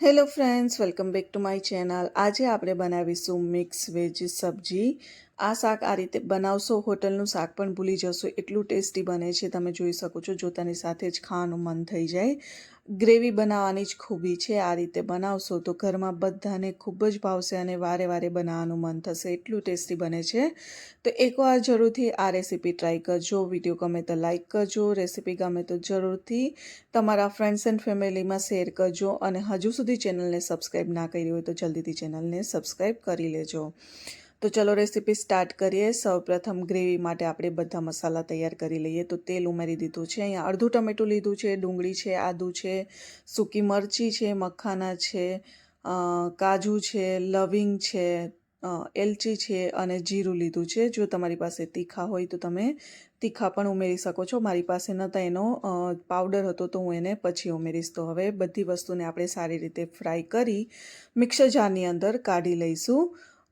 Hello friends welcome back to my channel આજે આપણે બનાવીશું મિક્સ વેજ સબ્જી. આ શાક આ રીતે બનાવશો, હોટલનું શાક પણ ભૂલી જશો. એટલું ટેસ્ટી બને છે, તમે જોઈ શકો છો, જોતાની સાથે જ ખાવાનું મન થઈ જાય. ગ્રેવી બનાવવાની જ ખૂબી છે. આ રીતે બનાવશો તો ઘરમાં બધાને ખૂબ જ ભાવશે અને વારે વારે બનાવવાનું મન થશે. એટલું ટેસ્ટી બને છે. તો એકવાર જરૂરથી આ રેસીપી ટ્રાય કરજો. વીડિયો ગમે તો લાઈક કરજો. રેસીપી ગમે તો જરૂરથી તમારા ફ્રેન્ડ્સ એન્ડ ફેમિલીમાં શેર કરજો. અને હજુ સુધી ચેનલને સબસ્ક્રાઈબ ના કરી હોય તો જલ્દીથી ચેનલને સબસ્ક્રાઈબ કરી લેજો. તો ચલો રેસીપી સ્ટાર્ટ કરીએ. સૌપ્રથમ ગ્રેવી માટે આપણે બધા મસાલા તૈયાર કરી લઈએ. તો તેલ ઉમેરી દીધું છે. અહીંયા અડધું ટમેટું લીધું છે, ડુંગળી છે, આદું છે, સૂકી મરચી છે, મખાના છે કાજુ છે, લવિંગ છે એલચી છે અને જીરું લીધું છે. જો તમારી પાસે તીખા હોય તો તમે તીખા પણ ઉમેરી શકો છો. મારી પાસે નહોતા એનો પાવડર હતો તો હું એને પછી ઉમેરીશ. તો હવે બધી વસ્તુને આપણે સારી રીતે ફ્રાય કરી મિક્સર જારની અંદર કાઢી લઈશું.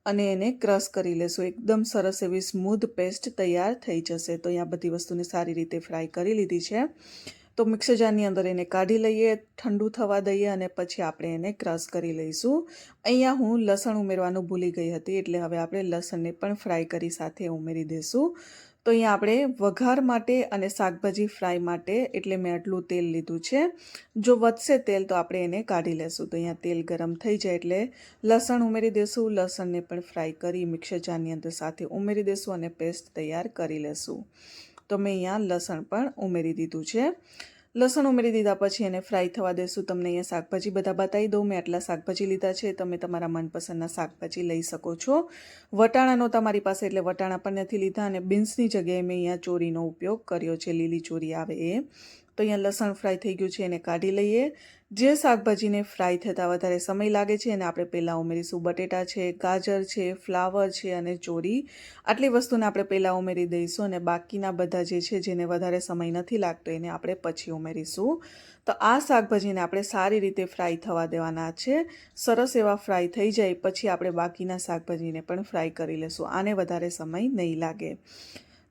અને એને ક્રશ કરી લેશું. એકદમ સરસ એવી સ્મૂધ પેસ્ટ તૈયાર થઈ જશે. તો અહીંયા બધી વસ્તુને સારી રીતે ફ્રાય કરી લીધી છે. તો મિક્સર જારની અંદર એને કાઢી લઈએ, ઠંડુ થવા દઈએ અને પછી આપણે એને ક્રશ કરી લઈશું. અહીંયા હું લસણ ઉમેરવાનું ભૂલી ગઈ હતી, એટલે હવે આપણે લસણને પણ ફ્રાય કરી સાથે ઉમેરી દઈશું તો અહીંયા આપણે વઘાર માટે અને શાકભાજી ફ્રાય માટે, એટલે મેં આટલું તેલ લીધું છે. જો વધશે તેલ તો આપણે એને કાઢી લેશું. તો અહીંયા તેલ ગરમ થઈ જાય એટલે લસણ ઉમેરી દેશું. લસણને પણ ફ્રાય કરી મિક્સર જારની અંદર સાથે ઉમેરી દેશું અને પેસ્ટ તૈયાર કરી લેશું. તો મેં અહીંયા લસણ પણ ઉમેરી દીધું છે. લસણ ઉમેરી દીધા પછી એને ફ્રાય થવા દેશું તમને અહીંયા શાકભાજી બધા બતાવી દઉં. મેં આટલા શાકભાજી લીધા છે. તમે તમારા મનપસંદના શાકભાજી લઈ શકો છો. વટાણાનો તમારી પાસે એટલે વટાણા પણ નથી લીધા અને બીન્સની જગ્યાએ મેં અહીંયા ચોરીનો ઉપયોગ કર્યો છે. લીલી ચોરી આવે એ. તો અહીંયા લસણ ફ્રાય થઈ ગયું છે, એને કાઢી લઈએ. જે શાકભાજીને ફ્રાય થતાં વધારે સમય લાગે છે, એને આપણે પહેલાં ઉમેરીશું. બટેટા છે, ગાજર છે, ફ્લાવર છે અને ચોરી આટલી વસ્તુને આપણે પહેલાં ઉમેરી દઈશું અને બાકીના બધા જે છે, જેને વધારે સમય નથી લાગતો, એને આપણે પછી ઉમેરીશું. તો આ શાકભાજીને આપણે સારી રીતે ફ્રાય થવા દેવાના છે. સરસ એવા ફ્રાય થઈ જાય, પછી આપણે બાકીના શાકભાજીને પણ ફ્રાય કરી લેશું આને વધારે સમય નહીં લાગે.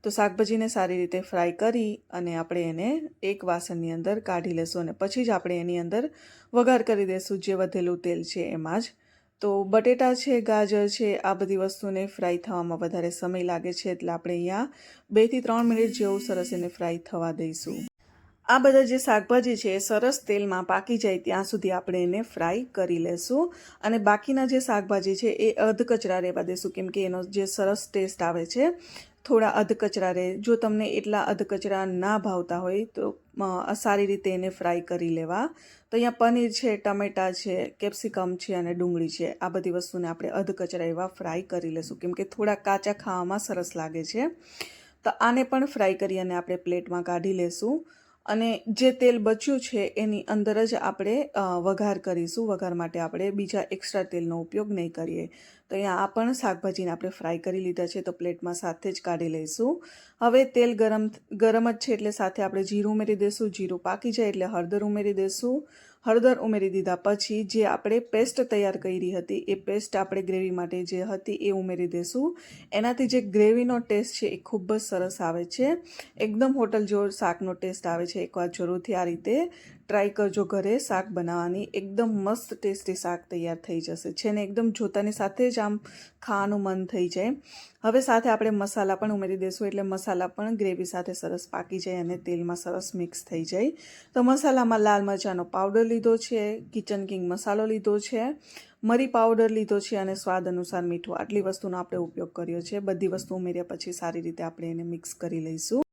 તો શાકભાજીને સારી રીતે ફ્રાય કરી અને આપણે એને એક વાસણની અંદર કાઢી લેશું અને પછી જ આપણે એની અંદર વઘાર કરી દઈશું જે વધેલું તેલ છે એમાં જ. તો બટેટા છે, ગાજર છે, આ બધી વસ્તુને ફ્રાય થવામાં વધારે સમય લાગે છે એટલે આપણે અહીંયા બેથી ત્રણ મિનિટ જેવું સરસ એને ફ્રાય થવા દઈશું. આ બધા જે શાકભાજી છે એ સરસ તેલમાં પાકી જાય ત્યાં સુધી આપણે એને ફ્રાય કરી લેશું અને બાકીના જે શાકભાજી છે એ અધકચરા રહેવા દઈશું કેમ કે એનો જે સરસ ટેસ્ટ આવે છે થોડા અધકચરા રહે. જો તમને એટલા અધકચરા ના ભાવતા હોય, તો સારી રીતે એને ફ્રાય કરી લેવા. તો અહીંયા પનીર છે, ટમેટાં છે, કેપ્સિકમ છે અને ડુંગળી છે. આ બધી વસ્તુને આપણે અધકચરા એવા ફ્રાય કરી લેશું. કેમ કે થોડા કાચા ખાવામાં સરસ લાગે છે. તો આને પણ ફ્રાય કરી અને આપણે પ્લેટમાં કાઢી લેશું. અને જે તેલ બચ્યું છે એની અંદર જ આપણે વઘાર કરીશું. વઘાર માટે આપણે બીજા એક્સ્ટ્રા તેલનો ઉપયોગ નહીં કરીએ. તો અહીંયા આ પણ શાકભાજીને આપણે ફ્રાય કરી લીધા છે તો પ્લેટમાં સાથે જ કાઢી લઈશું. હવે તેલ ગરમ ગરમ જ છે એટલે સાથે આપણે જીરું ઉમેરી દઈશું. જીરું પાકી જાય એટલે હળદર ઉમેરી દઈશું. હળદર ઉમેરી દીધા પછી જે આપણે પેસ્ટ તૈયાર કરી હતી, એ પેસ્ટ આપણે ગ્રેવી માટે જે હતી એ ઉમેરી દઈશું એનાથી જે ગ્રેવીનો ટેસ્ટ છે એ ખૂબ જ સરસ આવે છે. એકદમ હોટલ જેવો શાકનો ટેસ્ટ આવે છે. એકવાર જરૂરથી આ રીતે ટ્રાય કરજો ઘરે શાક બનાવવાની. એકદમ મસ્ત ટેસ્ટી શાક તૈયાર થઈ જશે. છે ને એકદમ જોતાની સાથે જ આમ ખાવાનું મન થઈ જાય. હવે સાથે આપણે મસાલા પણ ઉમેરી દઈશું એટલે મસાલા પણ ગ્રેવી સાથે સરસ પાકી જાય અને તેલમાં સરસ મિક્સ થઈ જાય. તો મસાલામાં લાલ મરચાંનો પાવડર લીધો છે, કિચન કિંગ મસાલો લીધો છે, મરી પાવડર લીધો છે અને સ્વાદ અનુસાર મીઠું. આટલી વસ્તુનો આપણે ઉપયોગ કર્યો છે. બધી વસ્તુ ઉમેર્યા પછી સારી રીતે આપણે એને મિક્સ કરી લઈશું.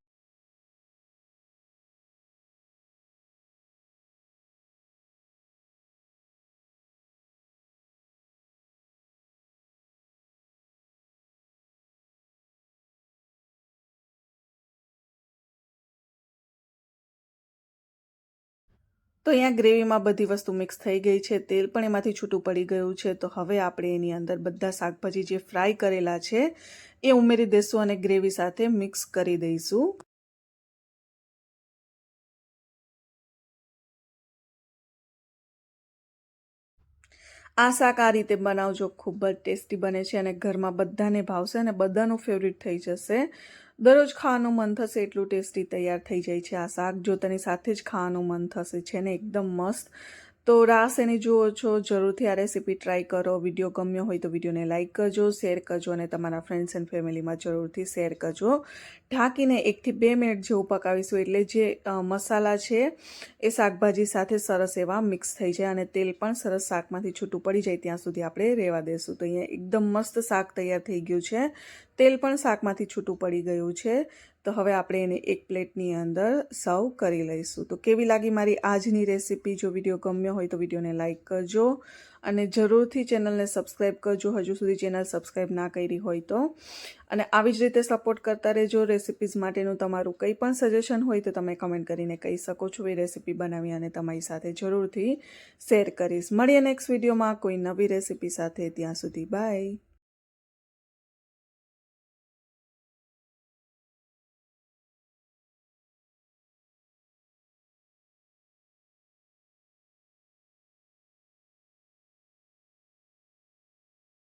તો અહીંયા ગ્રેવીમાં બધી વસ્તુ મિક્સ થઈ ગઈ છે, તેલ પણ એમાંથી છૂટું પડી ગયું છે. તો હવે આપણે એની અંદર બધા શાકભાજી જે ફ્રાય કરેલા છે, એ ઉમેરી દઈશું અને ગ્રેવી સાથે મિક્સ કરી દઈશું. આ શાક આ રીતે બનાવજો, ખૂબ જ ટેસ્ટી બને છે અને ઘરમાં બધાને ભાવશે અને બધાનું ફેવરિટ થઈ જશે. દરરોજ ખાવાનું મન થશે એટલું ટેસ્ટી તૈયાર થઈ જાય છે આ શાક. જો તેની સાથે જ ખાવાનું મન થશે, છે ને? એકદમ મસ્ત. તો રાસ એની જુઓ છો, જરૂરથી આ રેસીપી ટ્રાય કરો. વીડિયો ગમ્યો હોય તો વિડીયોને લાઇક કરજો શેર કરજો અને તમારા ફ્રેન્ડ્સ એન્ડ ફેમિલીમાં જરૂરથી શેર કરજો. ઢાંકીને એકથી બે મિનિટ જેવું પકાવીશું એટલે જે મસાલા છે એ શાકભાજી સાથે સરસ એવા મિક્સ થઈ જાય અને તેલ પણ સરસ શાકમાંથી છૂટું પડી જાય ત્યાં સુધી આપણે રહેવા દેશું. તો અહીંયા એકદમ મસ્ત શાક તૈયાર થઈ ગયું છે. તેલ પણ શાકમાંથી છૂટું પડી ગયું છે. તો હવે આપણે એને એક પ્લેટની અંદર સર્વ કરી લઈશું. તો કેવી લાગી મારી આજની રેસીપી? જો વીડિયો ગમ્યો હોય તો વિડીયોને લાઇક કરજો અને જરૂરથી ચેનલને સબસ્ક્રાઈબ કરજો. હજુ સુધી ચેનલ સબસ્ક્રાઈબ ના કરી હોય તો. અને આવી જ રીતે સપોર્ટ કરતા રહેજો રેસિપીઝ માટેનું તમારું કંઈ પણ સજેશન હોય તો તમે કમેન્ટ કરીને કહી શકો છો એ રેસીપી બનાવી અને તમારી સાથે જરૂરથી શેર કરીશ. મળીએ નેક્સ્ટ વિડીયોમાં કોઈ નવી રેસીપી સાથે. ત્યાં સુધી બાય.